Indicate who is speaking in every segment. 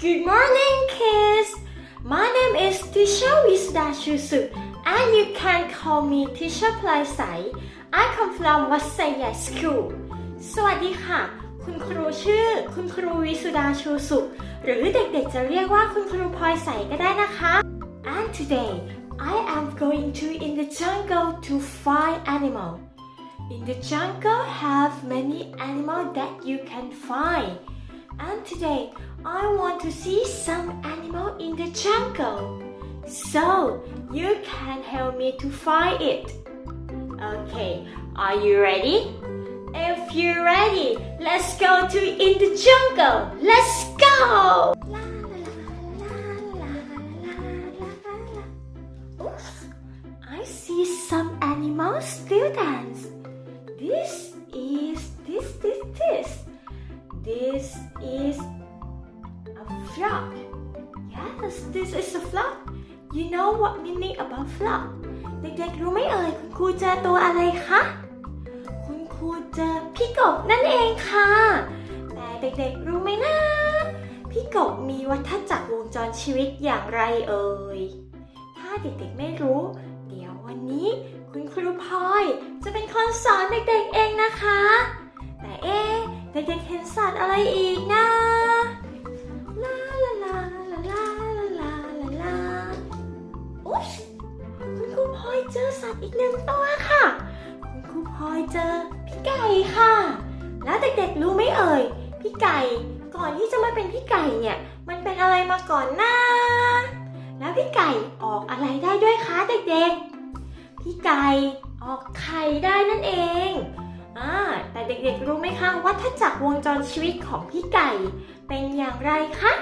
Speaker 1: Good morning, kids! My name is Tisha Wisdashusu, and you can call me Tisha Plaisai. I come from Wasaya School. สวัสดีค่ะ คุณครูชื่อ คุณครูวิสุดาชูสุข หรือเด็กๆจะเรียกว่าคุณครูพลอยใสก็ได้นะคะ And today I am going to in the jungle to find animal. In the jungle have many animal that you can find. And today I want to see some animal in the jungle. So you can help me to find it. Okay are you ready? If you're ready let's go to in the jungle. Let's ไหมเอ่ยคุณครูเจอตัวอะไรคะคุณครูเจอพี่กบนั่นเองค่ะแต่เด็กๆรู้ไหมนะพี่กบมีวัฏจักรวงจรชีวิตอย่างไรเอ่ยถ้าเด็กๆไม่รู้ เดี๋ยววันนี้คุณครูพลอยจะเป็นคนสอนเด็กๆเองนะคะ แต่เอ๊เด็กๆเห็นสัตว์อะไรอีกนะ ไก่ ก่อนที่จะมาเป็นพี่ไก่เนี่ย มันเป็นอะไรมาก่อนนะแล้วพี่ไก่ออกอะไรได้ด้วยคะเด็กๆ พี่ไก่ออกไข่ได้นั่นเองอ่าแต่เด็กๆรู้ไหมคะวัฏจักวงจรชีวิตของพี่ไก่เป็นอย่างไรคะ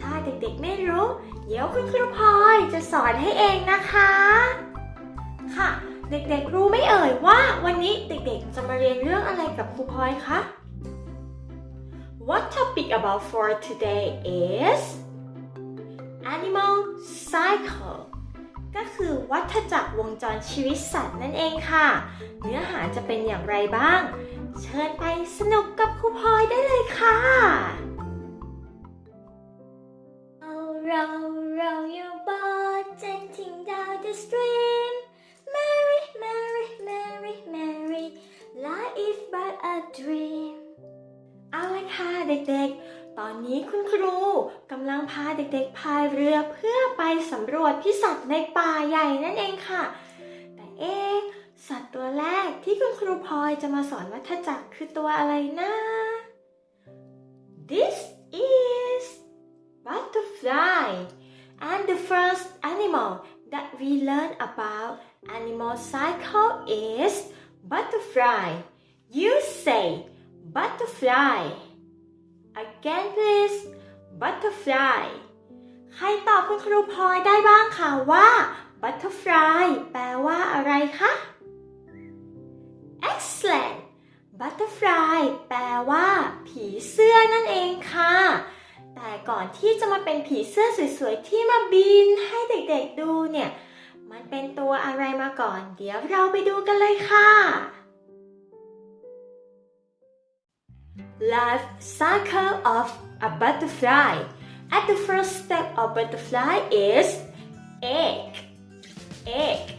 Speaker 1: ถ้าเด็กๆไม่รู้ เดี๋ยวคุณครูพลอยจะสอนให้เองนะคะ ค่ะ เด็กๆรู้ไหมเอ่ยว่าวันนี้เด็กๆจะมาเรียนเรื่องอะไรกับครูพลอยคะ What topic about for today is Animal Cycle ก็คือวัฏจักรวงจรชีวิตสัตว์นั่นเองค่ะ เนื้อหาจะเป็นอย่างไรบ้าง เชิญไปสนุกกับครูพลอยได้เลยค่ะ Row, row your boat gently down the stream. เด็กๆ ตอนนี้คุณครูกำลังพาเด็กๆพายเรือเพื่อไปสำรวจพิสัตว์ในป่าใหญ่นั่นเองค่ะ แต่เอ๊ะสัตว์ตัวแรกที่คุณครูพลอยจะมาสอนวัฏจักรคือตัวอะไรนะ This is butterfly and the first animal that we learn about animal cycle is butterfly you say butterfly again please butterfly ใครตอบคุณครูพลอยได้บ้างคะว่า butterfly แปลว่าอะไรคะ excellent butterfly แปลว่า ผีเสื้อนั่นเองค่ะ แต่ก่อนที่จะมาเป็นผีเสื้อสวยๆ ที่มาบินให้เด็กๆดูเนี่ย มันเป็นตัวอะไรมาก่อน เดี๋ยวเราไปดูกันเลยค่ะ Life cycle of a butterfly. At the first step of butterfly is egg. Egg.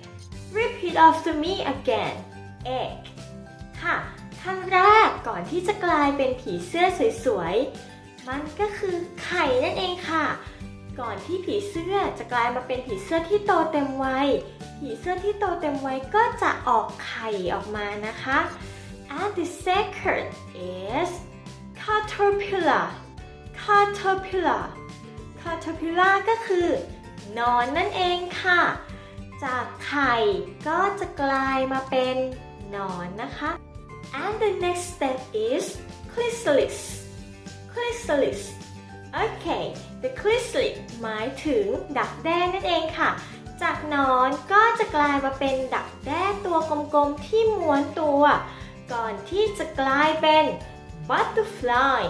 Speaker 1: Repeat after me again. Egg. ค่ะขั้นแรกก่อนที่จะกลายเป็นผีเสื้อสวยๆ มันก็คือไข่นั่นเองค่ะ ก่อนที่ผีเสื้อจะกลายมาเป็นผีเสื้อที่โตเต็มวัย ผีเสื้อที่โตเต็มวัยก็จะออกไข่ออกมานะคะ and the second is caterpillar caterpillar caterpillar ก็คือนอนนั่นเองค่ะ จากไข่ก็จะกลายมาเป็นนอนนะคะ and the next step is chrysalis chrysalis okay the chrysalis หมายถึงดักแด้นั่นเองค่ะ จากนอนก็จะกลายมาเป็นดักแด้ตัวกลมๆที่ม้วนตัว ก่อนที่จะกลายเป็น butterfly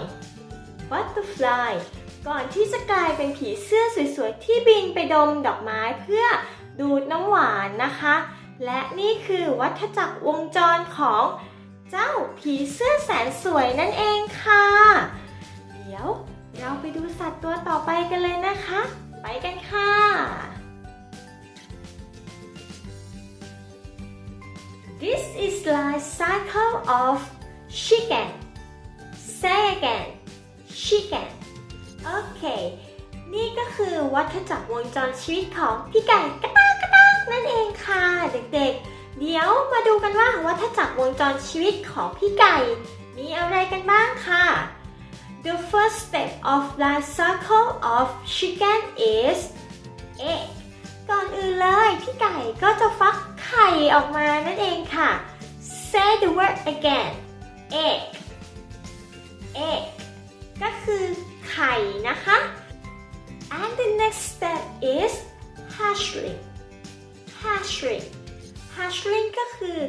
Speaker 1: butterfly ก่อนที่จะกลายเป็นผีเสื้อสวยๆ ที่บินไปดมดอกไม้เพื่อดูดน้ำหวานนะคะ และนี่คือวัฏจักรวงจรของเจ้าผีเสื้อแสนสวยนั่นเองค่ะ เดี๋ยวเราไปดูสัตว์ตัวต่อไปกันเลยนะคะ ไปกันค่ะ This is life cycle of chicken. Say again. Chicken. โอเค นี่ก็คือวัฏจักรวงจรชีวิตของพี่ไก่กระตากกระตากนั่นเองค่ะเด็กๆ เดี๋ยวมาดูกันว่าวัฏจักรวงจรชีวิตของพี่ไก่ มีอะไรกันบ้างค่ะ The first step of life cycle of chicken is egg ก่อนอื่นเลยพี่ไก่ก็จะฟักไข่ออกมานั่นเองค่ะ Say the word again egg ก็คือไข่นะคะ and the next step is hatchling hatchling hatchling ก็คือ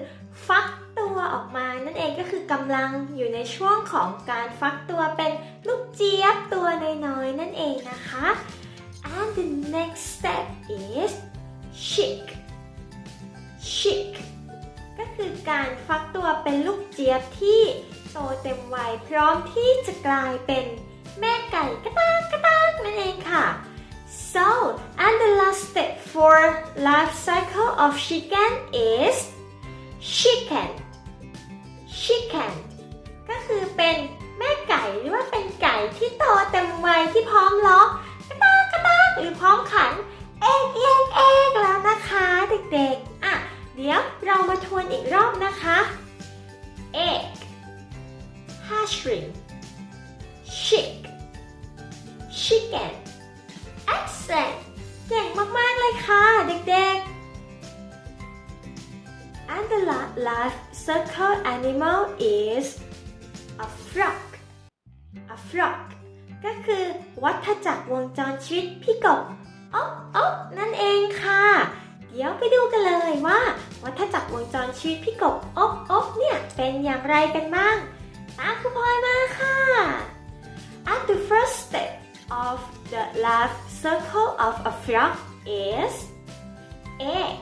Speaker 1: ฟักตัวออกมานั่นเองก็คือกำลังอยู่ในช่วงของการฟักตัวเป็นลูกเจี๊ยบตัวน้อยๆนั่นเองนะคะ and the next step is chick chick ก็คือการฟักตัวเป็นลูกเจี๊ยบที่ โตเต็มวัยพร้อมที่จะกลายเป็นแม่ไก่กระตากกระตากนั่นเองค่ะ so and the last step for life cycle of chicken is chicken chicken ก็คือเป็นแม่ไก่หรือว่าเป็นไก่ที่โตเต็มวัยที่พร้อมร้องกระตากกระตากหรือพร้อมขันเอกเอกเอกแล้วนะคะเด็กๆ อะ เดี๋ยวเรามาทวนอีกรอบนะคะ egg hatchling chick chicken excellent เก่งมาก ๆ เลยค่ะเด็ก ๆ and the la- life circle animal is a frog a frog ก็คือวัฏจักรวงจรชีวิตพี่กบอ๊อบอ๊อบนั่นเองค่ะ เดี๋ยวไปดูกันเลยว่า วัฏจักรวงจรชีวิตพี่กบอ๊อบอ๊อบเนี่ยเป็นอย่างไรกันบ้าง ตาคุณพลอยมาค่ะ At the first step of the life circle of a frog is egg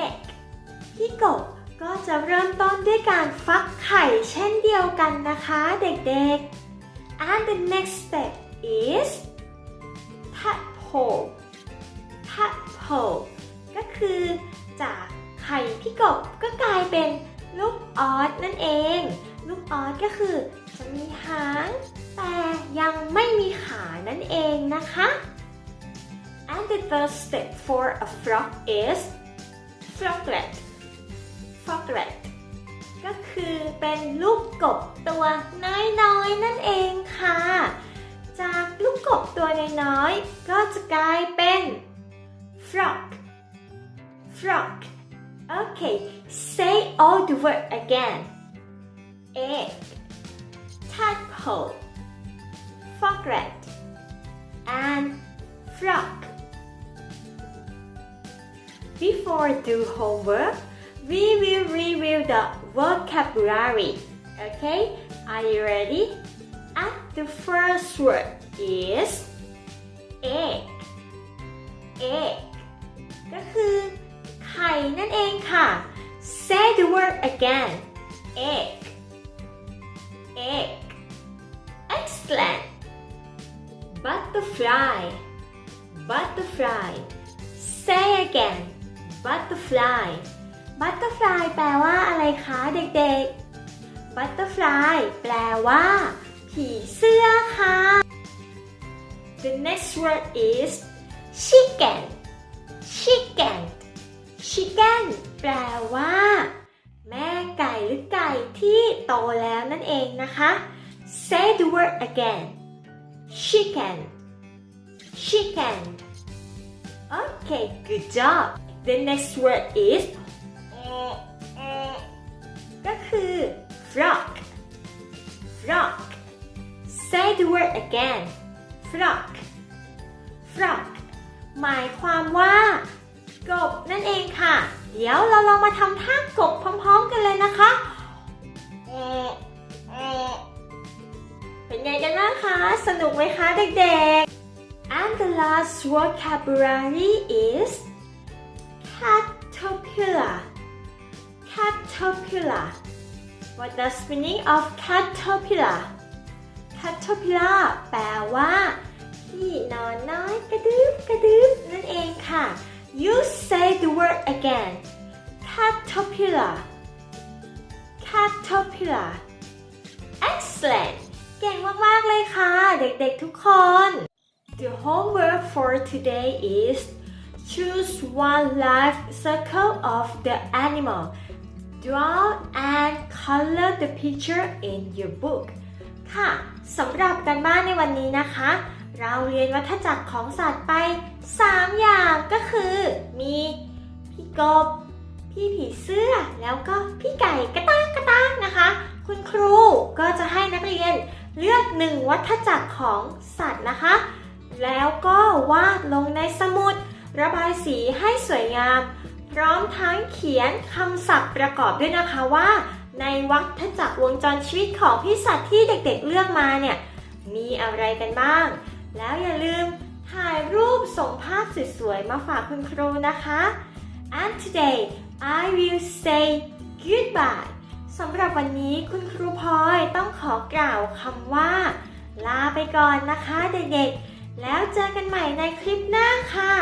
Speaker 1: egg พี่กบก็จะเริ่มต้นด้วยการฟักไข่เช่นเดียวกันนะคะเด็กๆ and the next step is tadpole tadpole ก็คือจากไข่พี่กบก็กลายเป็นลูกออสนั่นเอง ลูกออสก็คือจะมีหาง แต่ยังไม่มีขานั่นเองนะคะ and the third step for a frog is froglet froglet ก็คือเป็นลูกกบตัวน้อยๆนั่นเองค่ะ จากลูกกบตัวน้อยๆก็จะกลายเป็น frog frog okay say all the word again egg tadpole froglet and frog before do homework we will review the vocabulary okay are you ready and the first word is egg egg ก็คือไข่นั่นเองค่ะ say the word again egg egg excellent butterfly butterfly say again butterfly butterfly แปลว่าอะไรคะเด็กๆ butterfly แปลว่า ผีเสื้อค่ะ The next word is chicken chicken chicken แปลว่า แม่ไก่หรือไก่ที่โตแล้วนั่นเองนะคะ Say the word again chicken chicken Okay good job The next word is ก็คือ frog frog Say the word again frog frog หมายความว่ากบนั่นเองค่ะ เดี๋ยวเราลองมาทำท่ากบพร้อม ๆ กันเลยนะคะ เป็นไงกันบ้างคะ สนุกไหมคะเด็กๆ and the last vocabulary is caterpillar caterpillar what does meaning of caterpillar caterpillar แปลว่า ที่นอนน้อยกระดึบกระดึบนั่นเองค่ะ you say the again caterpillar caterpillar excellent เก่งมาก ๆ เลยค่ะ เด็ก ๆ ทุกคน The homework for today is choose one life circle of the animal draw and color the picture in your book ค่ะสำหรับการบ้านในวันนี้นะคะ เราเรียนวัฏจักรของสัตว์ไป 3 อย่างก็คือมี พี่กบ พี่ผีเสื้อ แล้วก็พี่ไก่กระตากกระตากนะคะ คุณครูก็จะให้นักเรียนเลือกหนึ่งวัฏจักรของสัตว์นะคะ แล้วก็วาดลงในสมุด ระบายสีให้สวยงาม พร้อมทั้งเขียนคำศัพท์ประกอบด้วยนะคะว่า ในวัฏจักรวงจรชีวิตของพี่สัตว์ที่เด็กๆเลือกมาเนี่ยมีอะไรกันบ้าง แล้วอย่าลืมถ่ายรูปส่งภาพสวยๆมาฝากคุณครูนะคะ and today I will say goodbye สำหรับวันนี้คุณครูพลอยต้องขอกล่าวคำว่า ลาไปก่อนนะคะเด็กๆ แล้วเจอกันใหม่ในคลิปหน้าค่ะ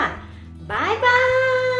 Speaker 1: บ๊ายบาย